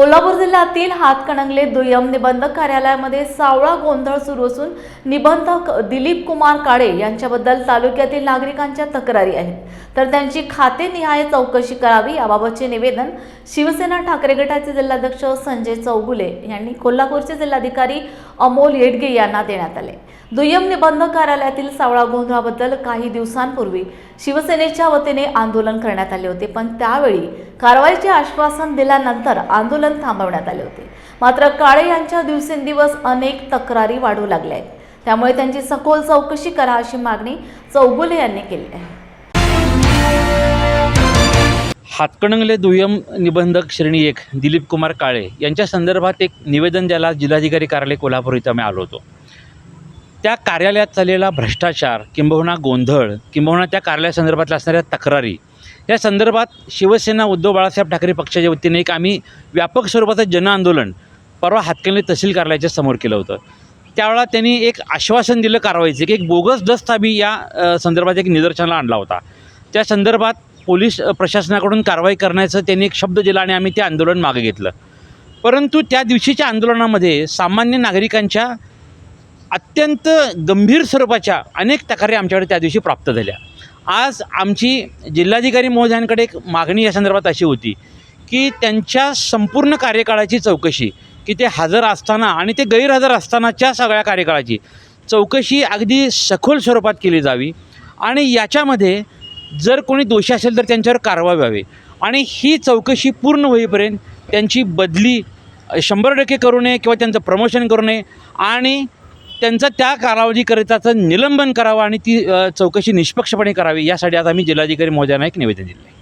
कोल्हापूर जिल्ह्यातील हातकणंगले दुय्यम निबंधक कार्यालयामध्ये सावळा गोंधळ सुरू असून निबंधक दिलीप कुमार काळे यांच्याबद्दल तालुक्यातील नागरिकांच्या तक्रारी आहेत. तर त्यांची खातेनिहाय चौकशी करावी याबाबतचे निवेदन शिवसेना ठाकरे गटाचे जिल्हाध्यक्ष संजय चौगुले यांनी कोल्हापूरचे जिल्हाधिकारी अमोल येडगे यांना देण्यात आले. दुय्यम निबंधक कार्यालयातील सावळा गोंधळाबद्दल काही दिवसांपूर्वी शिवसेनेच्या वतीने आंदोलन करण्यात आले होते पण त्यावेळी कारवाईचे आश्वासन दिल्यानंतर आंदोलन थांबवण्यात आले होते. मात्र काळे यांच्या दिवसेंदिवस अनेक तक्रारी वाढू लागल्या आहेत. त्यामुळे त्यांची सखोल चौकशी करा अशी मागणी चौगुले यांनी केली आहे. हातकणंगले दुय्यम निबंधक श्रेणी एक दिलीप कुमार काळे यांच्या संदर्भात एक निवेदन द्यायला जिल्हाधिकारी कार्यालय कोल्हापूर इथं आम्ही आलो होतो. त्या कार्यालयात चाललेला भ्रष्टाचार किंबहुना गोंधळ किंबहुना त्या कार्यालयासंदर्भातल्या असणाऱ्या तक्रारी या संदर्भात शिवसेना उद्धव बाळासाहेब ठाकरे पक्षाच्या वतीने एक आम्ही व्यापक स्वरूपाचं जनआंदोलन परवा हातकणंगले तहसील कार्यालयाच्या समोर केलं होतं. त्यावेळा त्यांनी एक आश्वासन दिलं कारवाईचं की एक बोगस दस्त आम्ही या संदर्भात एक निदर्शनाला आणला होता. त्या संदर्भात पोलीस प्रशासनाकडून कारवाई करण्याचं त्यांनी एक शब्द दिला आणि आम्ही ते आंदोलन मागे घेतलं. परंतु त्या दिवशीच्या आंदोलनामध्ये सामान्य नागरिकांच्या अत्यंत गंभीर स्वरूपाच्या अनेक तक्रारी आमच्याकडे त्या दिवशी प्राप्त झाल्या. आज आमची जिल्हाधिकारी महोदयांकडे एक मागणी या संदर्भात अशी होती की त्यांच्या संपूर्ण कार्यकाळाची चौकशी की ते हजर असताना आणि ते गैरहजर असतानाच्या सगळ्या कार्यकाळाची चौकशी अगदी सखोल स्वरूपात केली जावी आणि याच्यामध्ये जर कोणी दोषी असेल तर त्यांच्यावर कारवाई व्हावी. आणि ही चौकशी पूर्ण होईपर्यंत त्यांची बदली शंभर टक्के करू नये किंवा त्यांचं प्रमोशन करू नये आणि त्यांचं त्या कालावधीकरिताचं निलंबन करावं आणि ती चौकशी निष्पक्षपणे करावी यासाठी आज आम्ही जिल्हाधिकारी महोदयांना एक निवेदन दिलं आहे.